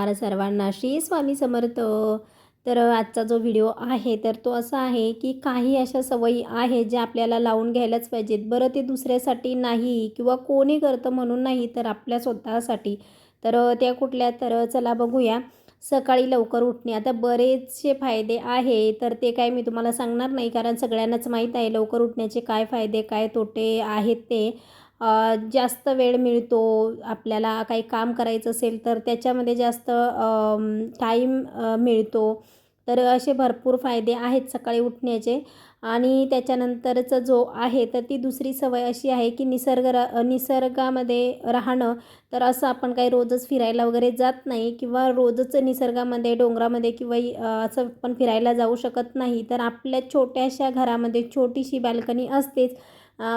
नमस्कार सर्वांना. श्री स्वामी समर्थ. तर आजचा जो व्हिडिओ आहे तर तो असा आहे की काही अशा सवयी आहेत ज्या आपल्याला लावून घ्यायलाच पाहिजेत. बरं ते दुसऱ्यासाठी नाही किंवा कोणी करतं म्हणून नाही तर आपल्या स्वतःसाठी. तर त्या कुठल्या तर चला बघूया. सकाळी लवकर उठणे. आता बरेचसे फायदे आहे तर ते काय मी तुम्हाला सांगणार नाही कारण सगळ्यांनाच माहीत आहे लवकर उठण्याचे काय फायदे काय तोटे आहेत ते. जास्त वेळ मिळतो आपल्याला काही काम करायचं असेल तर त्याच्यामध्ये जास्त टाईम मिळतो. तर असे भरपूर फायदे आहेत सकाळी उठण्याचे. आणि त्याच्यानंतरचं जो आहे तर ती दुसरी सवय अशी आहे की निसर्ग र निसर्गामध्ये राहणं. तर असं आपण काही रोजच फिरायला वगैरे जात नाही किंवा रोजच निसर्गामध्ये डोंगरामध्ये किंवा असं पण फिरायला जाऊ शकत नाही. तर आपल्या छोट्याशा घरामध्ये छोटीशी बाल्कनी असतेच.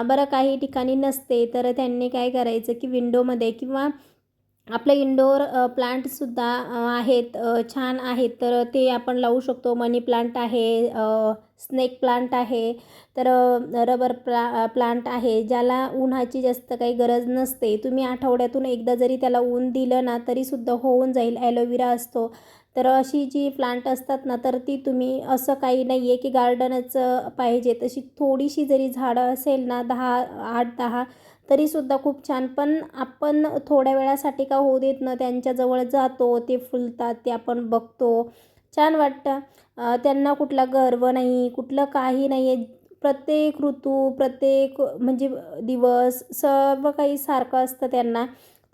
बरं काही ठिकाणी नसते तर त्यांनी काय करायचं की विंडोमध्ये किंवा आपले इंडोर प्लांटसुद्धा आहेत छान आहेत तर ते आपण लावू शकतो. मनी प्लांट आहे स्नेक प्लांट आहे तर रबर प्ला प्लांट आहे ज्याला उन्हाची जास्त काही गरज नसते. तुम्ही आठवड्यातून एकदा जरी त्याला ऊन दिलं ना तरीसुद्धा होऊन जाईल. ॲलोवेरा असतो. तर अशी जी प्लांट असतात ना तर ती तुम्ही असं काही नाही आहे की गार्डनच पाहिजे. तशी थोडीशी जरी झाडं असेल ना दहा आठ दहा तरीसुद्धा खूप छान. पण आपण थोड्या वेळासाठी का होऊ देत ना त्यांच्याजवळ जातो ते फुलतात ते आपण बघतो. छान वाटतं. त्यांना कुठला गर्व नाही कुठलं काही नाही आहे प्रत्येक ऋतू प्रत्येक म्हणजे दिवस सर्व काही सारखं असतं त्यांना.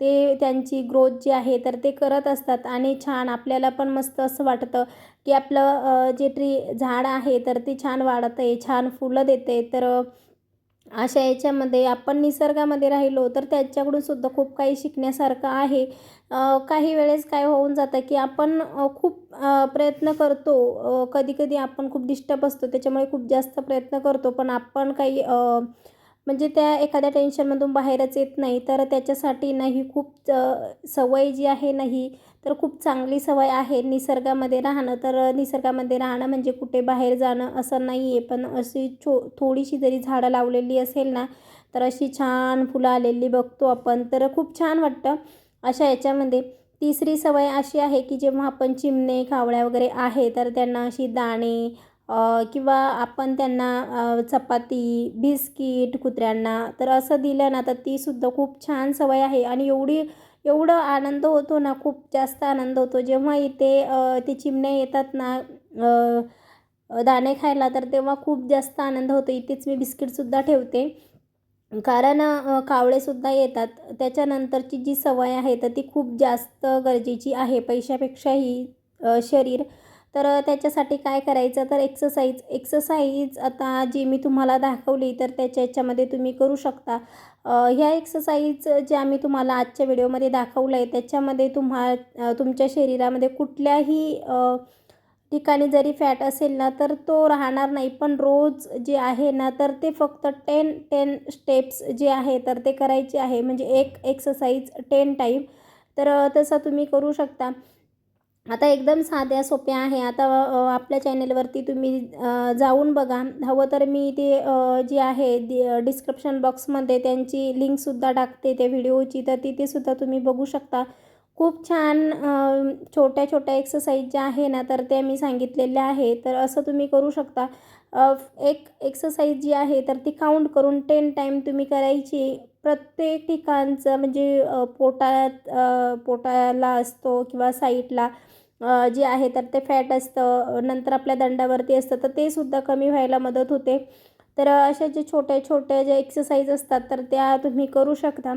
ते त्यांची ग्रोथ जी आहे तर ते करत असतात. आणि छान आपल्याला पण मस्त असं वाटतं की आपलं जे ट्री झाड आहे तर ते छान वाढत आहे छान फुलं देते तर अशा याच्यामध्ये आपण निसर्गामध्ये राहिलो तर त्याच्याकडून सुद्धा खूप काही शिकण्यासारखं आहे. काही वेळेस काय होऊन जातं की आपण खूप प्रयत्न करतो कधी कधी आपण खूप डिस्टर्ब असतो त्याच्यामुळे खूप जास्त प्रयत्न करतो. पण आपण काही म्हणजे त्या एखाद्या टेन्शनमधून बाहेरच येत नाही तर त्याच्यासाठी ना ही खूप सवय जी आहे ना ही तर खूप चांगली सवय आहे निसर्गामध्ये राहणं. तर निसर्गामध्ये राहणं म्हणजे कुठे बाहेर जाणं असं नाही आहे पण अशी छो थोडीशी जरी झाडं लावलेली असेल ना तर अशी छान फुलं आलेली बघतो आपण. तर खूप छान वाटतं. अशा याच्यामध्ये तिसरी सवय अशी आहे की जेव्हा आपण चिमणे कावळ्या वगैरे आहे तर त्यांना अशी दाणे किंवा आपण त्यांना चपाती बिस्किट कुत्र्यांना तर असं दिलं ना तर तीसुद्धा खूप छान सवय आहे. आणि एवढी एवढं आनंद होतो ना खूप जास्त आनंद होतो. जेव्हा इथे ते चिमण्या येतात ना दाणे खायला तर तेव्हा खूप जास्त आनंद होतो. इथेच मी बिस्किटसुद्धा ठेवते. कारण कावळेसुद्धा येतात. त्याच्यानंतरची जी सवय आहे तर ती खूप जास्त गरजेची आहे. पैशापेक्षाही शरीर तर त्याच्यासाठी काय करायचं? तर एक्सरसाइज एक्सरसाइज आता जी मी तुम्हाला दाखवली तर त्याच्या याच्यामध्ये तुम्ही करू शकता. ह्या एक्सरसाइज ज्या मी तुम्हाला आजच्या व्हिडिओमध्ये दाखवलं आहे त्याच्यामध्ये तुम्हा तुमच्या शरीरामध्ये कुठल्याही ठिकाणी जरी फॅट असेल ना तर तो राहणार नाही. पण रोज जे आहे ना तर ते फक्त टेन टेन स्टेप्स जे आहे तर ते करायचे आहे. म्हणजे एक एक्सरसाइज टेन टाईम तर तसं तुम्ही करू शकता. आता एकदम साध्या सोप्या आहे. आता आपल्या चॅनेलवरती तुम्ही जाऊन बघा. हवं तर मी ते जी आहे दि डिस्क्रिप्शन बॉक्समध्ये त्यांची लिंकसुद्धा टाकते त्या व्हिडिओची तर तिथेसुद्धा तुम्ही बघू शकता. खूप छान छोट्या छोट्या एक्सरसाइज ज्या आहे ना तर त्या मी सांगितलेल्या आहे तर असं तुम्ही करू शकता. एक एक्सरसाइज जी आहे तर ती काउंट करून टेन टाईम तुम्ही करायची. प्रत्येक ठिकाणचं म्हणजे पोटात पोटाला असतो किंवा साईटला जे आहे तर ते फॅट असतं. नंतर आपल्या दंडावरती असतं तर ते सुद्धा कमी व्हायला मदत होते. तर अशा जे छोट्या छोट्या ज्या एक्सरसाइज असतात तर त्या तुम्ही करू शकता.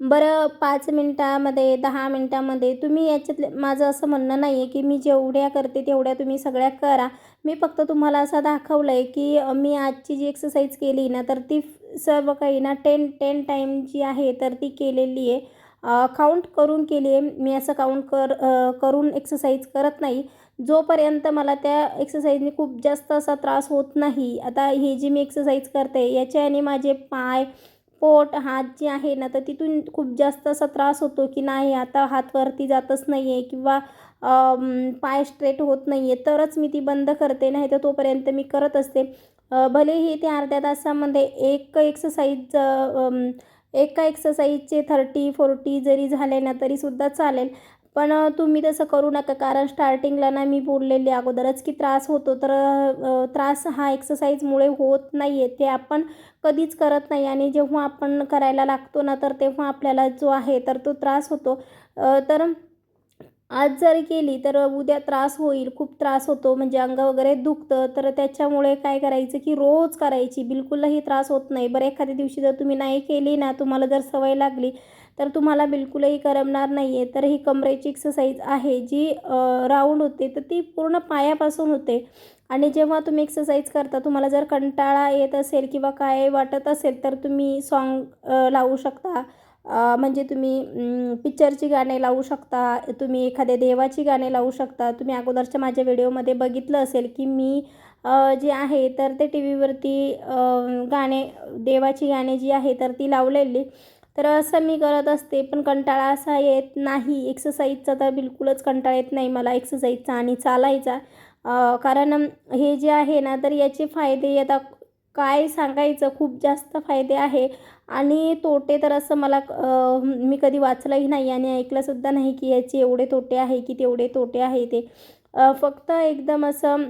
बरं पाच मिनटामध्ये दहा मिनटामध्ये तुम्ही याच्यातले माझं असं म्हणणं नाही आहे की मी जेवढ्या करते तेवढ्या तुम्ही सगळ्या करा. मी फक्त तुम्हाला असं दाखवलं आहे की मी आजची जी एक्सरसाइज केली ना तर ती सर्व काही ना टेन टेन टाईम जी आहे तर ती केलेली आहे. काउंट करून केली आहे. मी असं काउंट कर करून एक्सरसाइज करत नाही. जोपर्यंत मला त्या एक्सरसाइजने खूप जास्त असा त्रास होत नाही आता हे जी मी एक्सरसाइज करते याच्याने माझे पाय पोट हात जे आहे ना तर तिथून खूप जास्त असा त्रास होतो की नाही आता हात वरती जातच नाही आहे किंवा पाय स्ट्रेट होत नाही आहे तरच मी ती बंद करते. नाही तर तोपर्यंत मी करत असते. भलेही ते अर्ध्या तासामध्ये एक एक्सरसाइज एका एक्सरसाइजचे थर्टी फोर्टी जरी झाले ना तरीसुद्धा चालेल. पण तुम्ही तसं करू नका कारण स्टार्टिंगला ना मी बोललेली अगोदरच की त्रास होतो. तर त्रास हा एक्सरसाइजमुळे होत नाही आहे ते आपण कधीच करत नाही. आणि जेव्हा आपण करायला लागतो ना तर तेव्हा आपल्याला जो आहे तर तो त्रास होतो. तर आज जर केली तर उद्या त्रास होईल खूप त्रास होतो म्हणजे अंग वगैरे दुखतं. तर त्याच्यामुळे काय करायचं की रोज करायची बिलकुलही त्रास होत नाही. बरं एखाद्या दिवशी जर तुम्ही नाही केली ना तुम्हाला जर सवय लागली तर तुम्हाला बिलकुलही करमणार नाही आहे तर ही कमरेची एक्सरसाइज आहे जी राऊंड होते तर ती पूर्ण पायापासून होते. आणि जेव्हा तुम्ही एक्सरसाइज करता तुम्हाला जर कंटाळा येत असेल किंवा काय वाटत असेल तर तुम्ही सॉन्ग लावू शकता. म्हणजे तुम्ही पिक्चरची गाणे लावू शकता तुम्ही एखाद्या देवाची गाणे लावू शकता. तुम्ही अगोदरच्या माझ्या व्हिडिओमध्ये बघितलं असेल की मी जे आहे तर ते टी व्हीवरती गाणे देवाची गाणे जी आहे तर ती लावलेली. तर असं मी करत असते पण कंटाळा असा येत नाही. एक्सरसाइजचा तर बिलकुलच कंटाळा येत नाही मला एक्सरसाइजचा आणि चालायचा. कारण हे जे आहे ना तर याचे फायदे आता काय सांगायचं? खूप जास्त फायदे आहे. आणि तोटे तर असं मला मी कधी वाचलंही नाही आणि ऐकलंसुद्धा नाही की याचे एवढे तोटे आहे की तेवढे तोटे आहे ते. फक्त एकदम असं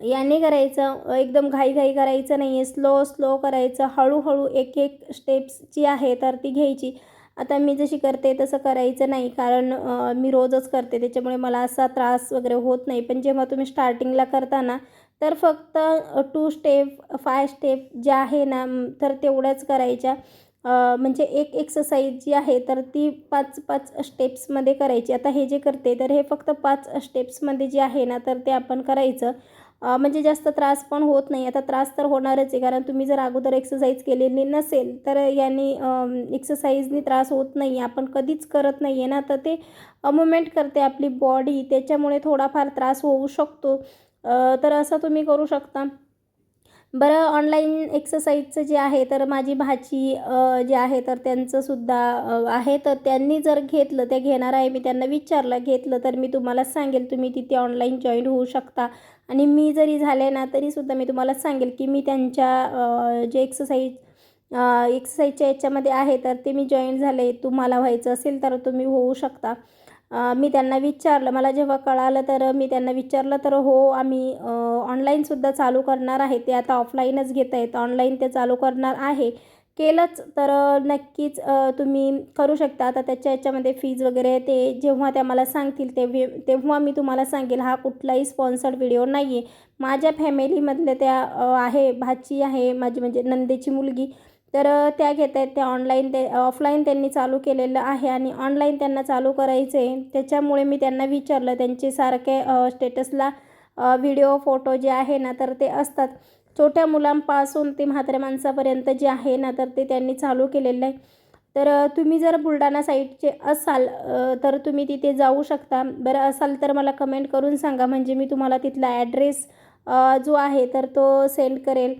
याने करायचं एकदम घाईघाई करायचं नाही आहे स्लो स्लो करायचं. हळूहळू एक एक स्टेप्स जी आहे तर ती घ्यायची. आता मी जशी करते तसं करायचं नाही. कारण मी रोजच करते. त्याच्यामुळे मला असा त्रास वगैरे होत नाही. पण जेव्हा तुम्ही स्टार्टिंगला करता ना तर फक्त टू स्टेप फाय स्टेप ज्या आहे ना तर तेवढ्याच करायच्या. म्हणजे एक एक्सरसाइज जी आहे तर ती पाच पाच स्टेप्समध्ये करायची. आता हे जे करते तर हे फक्त पाच स्टेप्समध्ये जे आहे ना तर ते आपण करायचं. म्हणजे जास्त त्रास पण होत नाही. आता त्रास तर होणारच आहे कारण तुम्ही जर अगोदर एक्सरसाइज केलेली नसेल तर याने एक्सरसाइजनी त्रास होत नाही. आपण कधीच करत नाही आहे ना तर ते मुवमेंट करते आपली बॉडी त्याच्यामुळे थोडाफार त्रास होऊ शकतो. तर असं तुम्ही करू शकता. बरं ऑनलाईन एक्सरसाइजचं जे आहे तर माझी भाची जे आहे तर त्यांचंसुद्धा आहे. तर त्यांनी जर घेतलं ते घेणार आहे. मी त्यांना विचारलं घेतलं तर मी तुम्हाला सांगेल तुम्ही तिथे ऑनलाईन जॉईन होऊ शकता. आणि मी जरी झाले ना तरीसुद्धा मी तुम्हाला सांगेल की मी त्यांच्या जे एक्सरसाइज एक्सरसाइजच्या याच्यामध्ये आहे तर ते मी जॉईन झाले. तुम्हाला व्हायचं असेल तर तुम्ही होऊ शकता. मी त्यांना विचारलं मला जेव्हा कळालं तर मी त्यांना विचारलं तर हो आम्ही ऑनलाईनसुद्धा चालू करणार आहे ते आता ऑफलाईनच घेत आहेत ऑनलाईन ते चालू करणार आहे. केलंच तर नक्कीच तुम्ही करू शकता. आता त्याच्या याच्यामध्ये फीज वगैरे ते जेव्हा त्या मला सांगतील ते तेव्हा मी तुम्हाला सांगेल हा कुठलाही स्पॉन्सर्ड व्हिडिओ नाही आहे माझ्या फॅमिलीमधल्या त्या आहे भाची आहे माझी म्हणजे नंदेची मुलगी तर त्या घेत आहेत त्या ऑनलाईन ते ऑफलाईन त्यांनी चालू केलेलं आहे आणि ऑनलाईन त्यांना चालू करायचं आहे त्याच्यामुळे मी त्यांना विचारलं त्यांचे सारखे स्टेटसला व्हिडिओ फोटो जे आहे ना तर ते असतात. छोट्या मुलांपासून ते म्हाताऱ्या माणसापर्यंत जे आहे ना तर ते त्यांनी चालू केलेलं आहे. तर तुम्ही जर बुलढाणा साईडचे असाल तर तुम्ही तिथे जाऊ शकता. बरं असाल तर मला कमेंट करून सांगा. म्हणजे मी तुम्हाला तिथला ॲड्रेस जो आहे तर तो सेंड करेल.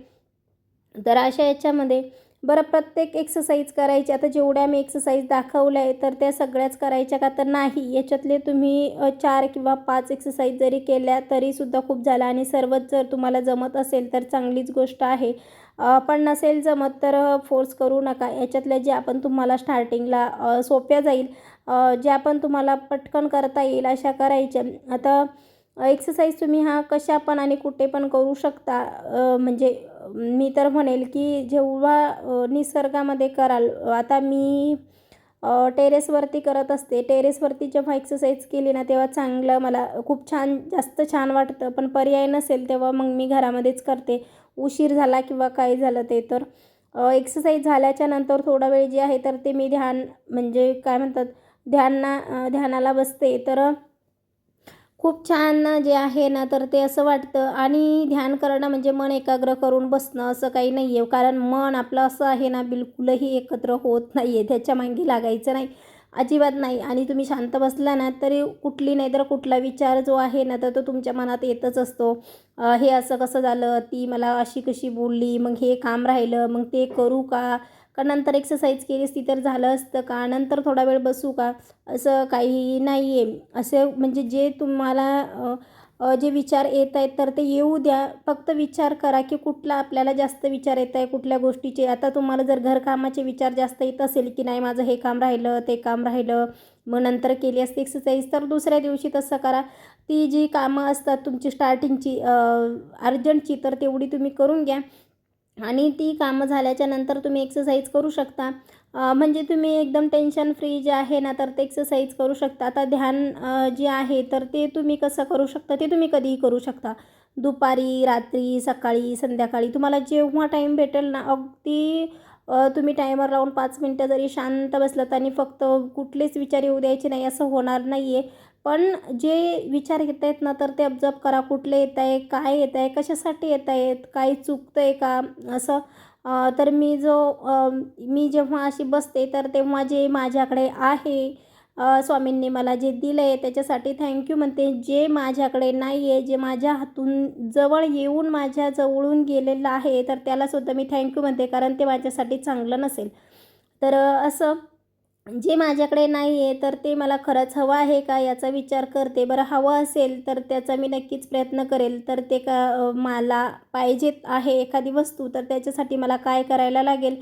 तर अशा याच्यामध्ये बरं प्रत्येक एक्सरसाइज करायची. आता जेवढ्या मी एक्सरसाइज दाखवल्या आहे तर त्या सगळ्याच करायच्या का तर नाही? याच्यातले तुम्ही चार किंवा पाच एक्सरसाइज जरी केल्या तरीसुद्धा खूप झालं. आणि सर्वच जर तुम्हाला जमत असेल तर चांगलीच गोष्ट आहे. पण नसेल जमत तर फोर्स करू नका. याच्यातल्या जे आपण तुम्हाला स्टार्टिंगला सोप्या जाईल ज्या पण तुम्हाला पटकन करता येईल अशा करायच्या. आता एक्सरसाइज तुम्ही हा कशा पण आणि कुठे पण करू शकता. म्हणजे मी तर म्हणेल की जेव्हा निसर्गामध्ये कराल आता मी टेरेसवरती करत असते. टेरेसवरती जेव्हा एक्सरसाइज केली ना तेव्हा चांगलं मला खूप छान जास्त छान वाटतं. पण पर्याय नसेल तेव्हा मग मी घरामध्येच करते. उशीर झाला किंवा काही झालं ते तर. एक्सरसाइज झाल्याच्यानंतर थोडा वेळ जे आहे तर ते मी ध्यान म्हणजे काय म्हणतात ध्याना ध्यानाला बसते. तर खूप छान जे आहे ना तर ते असं वाटतं. आणि ध्यान करणं म्हणजे मन एकाग्र करून बसणं असं काही नाही आहे कारण मन आपलं असं आहे ना बिलकुलही एकत्र होत नाही आहे त्याच्यामागे लागायचं नाही. अजिबात नाही. आणि तुम्ही शांत बसला ना तरी कुठली नाही तर कुठला विचार जो आहे ना तर तो तुमच्या मनात येतच असतो. हे असं कसं झालं? ती मला अशी कशी बोलली? मग हे काम राहिलं. मग ते करू का? का नंतर एक्सरसाइज केली असती तर झालं असतं का? नंतर थोडा वेळ बसू का? असं काही नाही आहे असे म्हणजे जे तुम्हाला जे विचार येत आहेत तर ते येऊ द्या. फक्त विचार करा की कुठला आपल्याला जास्त विचार येत आहे कुठल्या गोष्टीचे? आता तुम्हाला जर घरकामाचे विचार जास्त येत असेल की नाही माझं हे काम राहिलं ते काम राहिलं मग नंतर केली असते एक्सरसाइज तर दुसऱ्या दिवशी तसं करा. ती जी कामं असतात तुमची स्टार्टिंगची अर्जंटची तर तेवढी तुम्ही करून घ्या. आणि ती कामं झाल्याच्यानंतर तुम्ही एक्सरसाइज करू शकता. म्हणजे तुम्ही एकदम टेन्शन फ्री जे आहे ना तर ते एक्सरसाइज करू शकता. आता ध्यान जे आहे तर ते तुम्ही कसं करू शकता ते तुम्ही कधीही करू शकता. दुपारी रात्री सकाळी संध्याकाळी तुम्हाला जेव्हा टाईम भेटेल ना अगदी तुम्ही टायमर लावून पाच मिनटं जरी शांत बसलात आणि फक्त कुठलेच विचार येऊ द्यायचे नाही असं होणार नाही आहे पण जे विचार येत आहेत ना तर ते ऑब्झर्व करा. कुठले येत आहे काय येत आहे कशासाठी येत आहेत काही चुकतं आहे का? असं तर मी जो मी जेव्हा अशी बसते तर तेव्हा जे माझ्याकडे आहे स्वामींनी मला जे दिलं आहे त्याच्यासाठी थँक्यू म्हणते. जे माझ्याकडे नाही आहे जे माझ्या हातून जवळ येऊन माझ्या जवळून गेलेलं आहे तर त्यालासुद्धा मी थँक्यू म्हणते कारण ते माझ्यासाठी चांगलं नसेल. तर असं जे माझ्याकडे नाही आहे तर ते मला खरंच हवं आहे का याचा विचार करते. बरं हवं असेल तर त्याचा मी नक्कीच प्रयत्न करेल. तर ते का मला पाहिजेत आहे एखादी वस्तू तर त्याच्यासाठी मला काय करायला लागेल?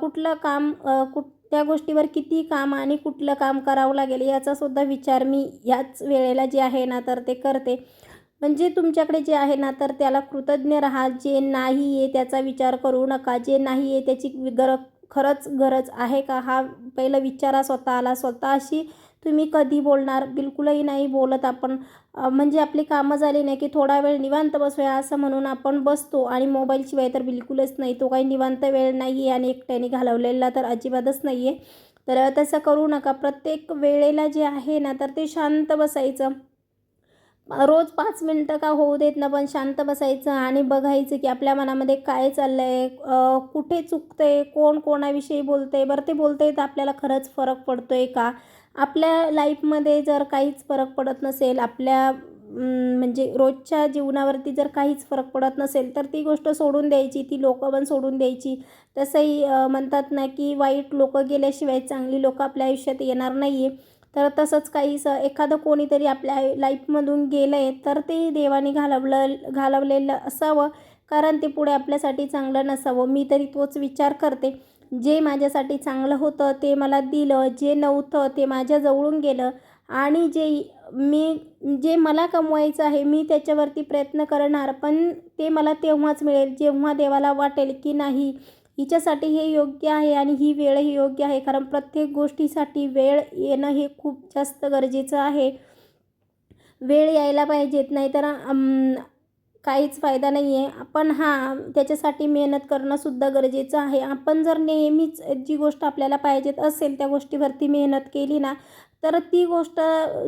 कुठलं काम कुठ त्या गोष्टीवर किती काम आणि कुठलं काम करावं लागेल याचासुद्धा विचार मी याच वेळेला जे आहे ना तर ते करते. म्हणजे तुमच्याकडे जे आहे ना तर त्याला कृतज्ञ राहा. जे नाही आहे त्याचा विचार करू नका. जे नाही आहे त्याची गर खरंच गरज आहे का? हा पहिलं विचारा स्वतःला. स्वतःशी तुम्ही कधी बोलणार? बिलकुलही नाही बोलत आपण. म्हणजे आपली कामं झाली नाही की थोडा वेळ निवांत बसूया असं म्हणून आपण बसतो आणि मोबाईलशिवाय तर बिलकुलच नाही. तो काही निवांत वेळ नाही आहे आणि एकट्याने घालवलेला तर अजिबातच नाही आहे तर तसं करू नका. प्रत्येक वेळेला जे आहे ना तर ते शांत बसायचं. रोज पाच मिनटं का होऊ देत ना पण शांत बसायचं आणि बघायचं की आपल्या मनामध्ये काय चाललं आहे कुठे चुकतं आहे कोण कोणाविषयी बोलतं आहे बरं ते बोलतं आहे तर आपल्याला खरंच फरक पडतो आहे का? आपल्या लाईफमध्ये जर काहीच फरक पडत नसेल आपल्या म्हणजे रोजच्या जीवनावरती जर काहीच फरक पडत नसेल तर ती गोष्ट सोडून द्यायची ती लोकं पण सोडून द्यायची. तसंही म्हणतात ना की वाईट लोकं गेल्याशिवाय चांगली लोकं आपल्या आयुष्यात येणार नाही आहे तर तसंच काही स एखादं कोणीतरी आपल्या लाईफमधून गेलं आहे तर ते देवाने घालवलं घालवलेलं असावं. कारण ते पुढे आपल्यासाठी चांगलं नसावं. मी तरी तोच विचार करते. जे माझ्यासाठी चांगलं होतं ते मला दिलं. जे नव्हतं ते माझ्या जवळून गेलं. आणि जे मी जे मला कमवायचं आहे मी त्याच्यावरती प्रयत्न करणार. पण ते मला तेव्हाच मिळेल जेव्हा देवाला वाटेल की नाही. हिच्यासाठी हे योग्य आहे आणि ही वेळ ही योग्य आहे. कारण प्रत्येक गोष्टीसाठी वेळ येणं हे खूप जास्त गरजेचं आहे. वेळ यायला पाहिजेत नाही तर काहीच फायदा नाही आहे आपण हां त्याच्यासाठी मेहनत करणंसुद्धा गरजेचं आहे. आपण जर नेहमीच जी गोष्ट आपल्याला पाहिजेत असेल त्या गोष्टीवरती मेहनत केली ना तर ती गोष्ट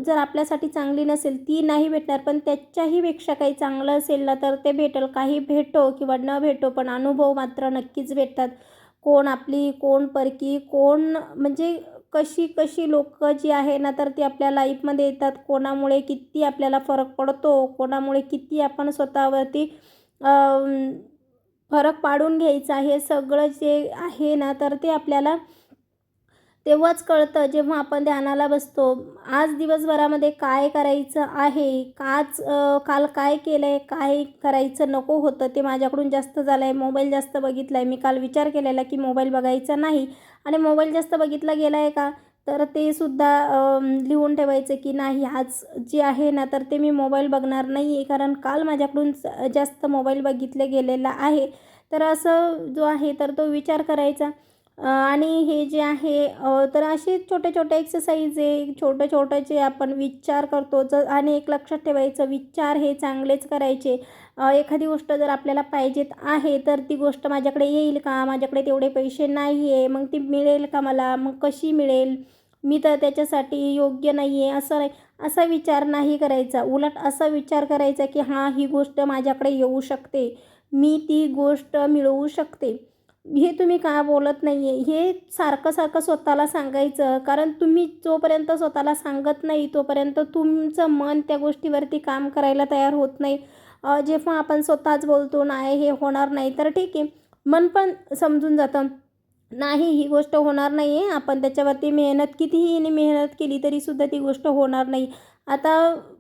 जर आपल्यासाठी चांगली नसेल ती नाही भेटणार. पण त्याच्याही पेक्षा काही चांगलं असेल ना तर ते भेटेल. काही भेटो किंवा न भेटो पण अनुभव मात्र नक्कीच भेटतात. कोण आपली कोण परकी कोण म्हणजे कशी कशी लोकं जी आहे ना तर ती आपल्या लाईफमध्ये येतात. कोणामुळे किती आपल्याला फरक पडतो कोणामुळे किती आपण स्वतःवरती फरक पाडून घ्यायचा हे सगळं जे आहे ना तर ते आपल्याला तेव्हाच कळतं जेव्हा आपण ध्यानाला बसतो आज दिवसभरामध्ये काय करायचं आहे आज काल काय केलं आहे काय करायचं नको होतं ते माझ्याकडून जास्त झालं आहे मोबाईल जास्त बघितला आहे मी काल विचार केलेला की मोबाईल बघायचा नाही. आणि मोबाईल जास्त बघितला गेला आहे का? तर ते सुद्धा लिहून ठेवायचं की नाही आज जे आहे ना तर ते मी मोबाईल बघणार नाही आहे कारण काल माझ्याकडून जास्त मोबाईल बघितले गेलेला आहे. तर असं जो आहे तर तो विचार करायचा. आणि हे जे आहे तर असे छोटे छोटे एक्सरसाइज आहे. छोटं छोटं जे आपण विचार करतो जर आणि एक लक्षात ठेवायचं विचार हे चांगलेच करायचे. एखादी गोष्ट जर आपल्याला पाहिजेत आहे तर ती गोष्ट माझ्याकडे येईल का? माझ्याकडे तेवढे पैसे नाही आहे मग ती मिळेल का मला? मग कशी मिळेल? मी तर त्याच्यासाठी योग्य नाही आहे असं नाही असा विचार नाही करायचा. उलट असा विचार करायचा की हां ही गोष्ट माझ्याकडे येऊ शकते. मी ती गोष्ट मिळवू शकते. हे तुम्ही का बोलत नाही आहे हे सारखं सारखं स्वतःला सांगायचं. कारण तुम्ही जोपर्यंत स्वतःला सांगत नाही तोपर्यंत तुमचं मन त्या गोष्टीवरती काम करायला तयार होत नाही. जेव्हा आपण स्वतःच बोलतो नाही हे होणार नाही तर ठीक आहे. मन पण समजून जातं. नाही ही गोष्ट होणार नाही आहे आपण त्याच्यावरती मेहनत कितीही हिने मेहनत केली तरीसुद्धा ती गोष्ट होणार नाही. आता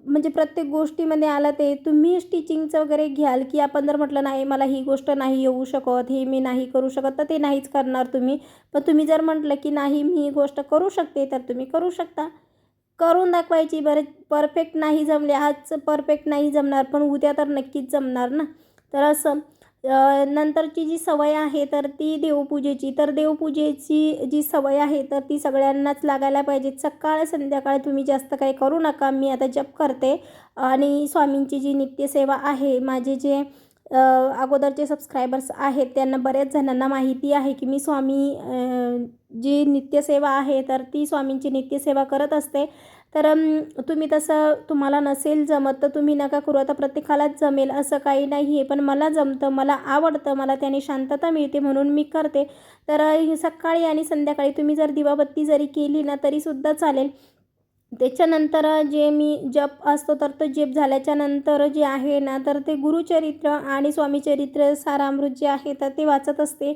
म्हणजे प्रत्येक गोष्टीमध्ये आलं ते तुम्ही स्टिचिंगचं वगैरे घ्याल की आपण जर म्हटलं नाही मला ही गोष्ट नाही येऊ शकत हे मी नाही करू शकत तर ते नाहीच करणार तुम्ही. पण तुम्ही जर म्हटलं की नाही मी ही गोष्ट करू शकते तर तुम्ही करू शकता. करून दाखवायची बरं परफेक्ट नाही जमले आज परफेक्ट नाही जमणार पण उद्या तर नक्कीच जमणार ना. तर असं नंतरची जी सवय आहे तर ती देवपूजेची. तर देवपूजेची जी सवय आहे तर ती सगळ्यांनाच लागायला पाहिजे. सकाळ संध्याकाळ तुम्ही जास्त काही करू नका. मी आता जप करते. आणि स्वामींची जी नित्यसेवा आहे माझे जे अगोदरचे सबस्क्रायबर्स आहेत त्यांना बऱ्याच जणांना माहिती आहे की मी स्वामी जी नित्यसेवा आहे तर ती स्वामींची नित्यसेवा करत असते. तर तुम्ही तसं तुम्हाला नसेल जमत तर तुम्ही नका करू. आता प्रत्येकालाच जमेल असं काही नाही आहे. पण मला जमतं मला आवडतं मला त्याने शांतता मिळते म्हणून मी करते. तर सकाळी आणि संध्याकाळी तुम्ही जर दिवाबत्ती जरी केली ना तरीसुद्धा चालेल. त्याच्यानंतर जे मी जप असतो तर तो जप झाल्याच्यानंतर जे आहे ना तर ते गुरुचरित्र आणि स्वामीचरित्र सारामृत जे आहे तर ते वाचत असते.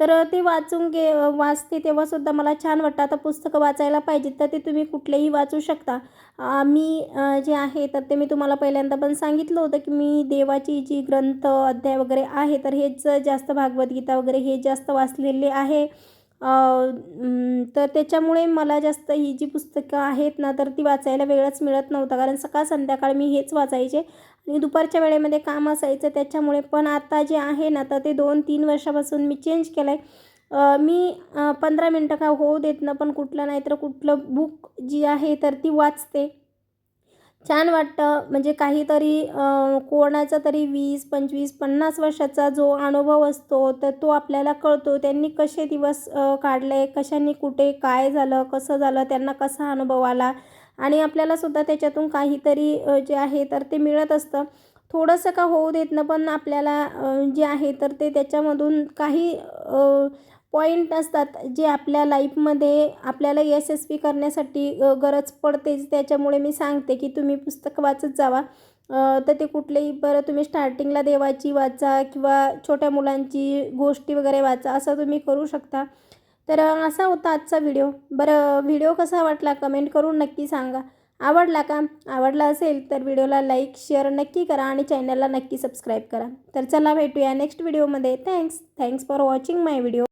तर ते वाचून घे वाचते तेव्हासुद्धा मला छान वाटतं. आता पुस्तकं वाचायला पाहिजेत तर ते तुम्ही कुठलेही वाचू शकता. मी जे आहे तर ते मी तुम्हाला पहिल्यांदा पण सांगितलं होतं की मी देवाची जी ग्रंथ अध्याय वगैरे आहे तर हेच जास्त भागवद्गीता वगैरे हे जास्त वाचलेले आहे. तर त्याच्यामुळे मला जास्त ही जी पुस्तकं आहेत ना तर ती वाचायला वेळच मिळत नव्हता. कारण सकाळ संध्याकाळ मी हेच वाचायचे. आणि दुपारच्या वेळेमध्ये काम असायचं त्याच्यामुळे पण आता जे आहे ना तर ते दोन तीन वर्षापासून मी चेंज केलं आहे मी पंधरा मिनटं का होऊ देत ना पण कुठलं नाही तर कुठलं बुक जी आहे तर ती वाचते. छान वाटतं. म्हणजे काहीतरी कोणाचा तरी वीस पंचवीस पन्नास वर्षाचा जो अनुभव असतो तर तो आपल्याला कळतो त्यांनी कसे दिवस काढले कशाने कुठे काय झालं कसं झालं त्यांना कसा अनुभव आला. आणि आपल्यालासुद्धा त्याच्यातून काहीतरी जे आहे तर ते मिळत असतं. थोडंसं का होऊ देत ना पण आपल्याला जे आहे तर ते त्याच्यामधून काही पॉईंट असतात जे आपल्या लाईफमध्ये आपल्याला यशस्वी करण्यासाठी गरज पडतेच त्याच्यामुळे मी सांगते की तुम्ही पुस्तक वाचत जावा. तर ते कुठलेही बरं तुम्ही स्टार्टिंगला देवाची वाचा किंवा छोट्या मुलांची गोष्टी वगैरे वाचा असं तुम्ही करू शकता. तर असा होता आजचा व्हिडिओ. बरं व्हिडिओ कसा वाटला कमेंट करून नक्की सांगा. आवडला का? आवडला असेल तर व्हिडिओला लाईक शेअर नक्की करा आणि चॅनलला नक्की सबस्क्राईब करा. तर चला भेटूया नेक्स्ट व्हिडिओमध्ये. Thanks. Thanks for watching my video.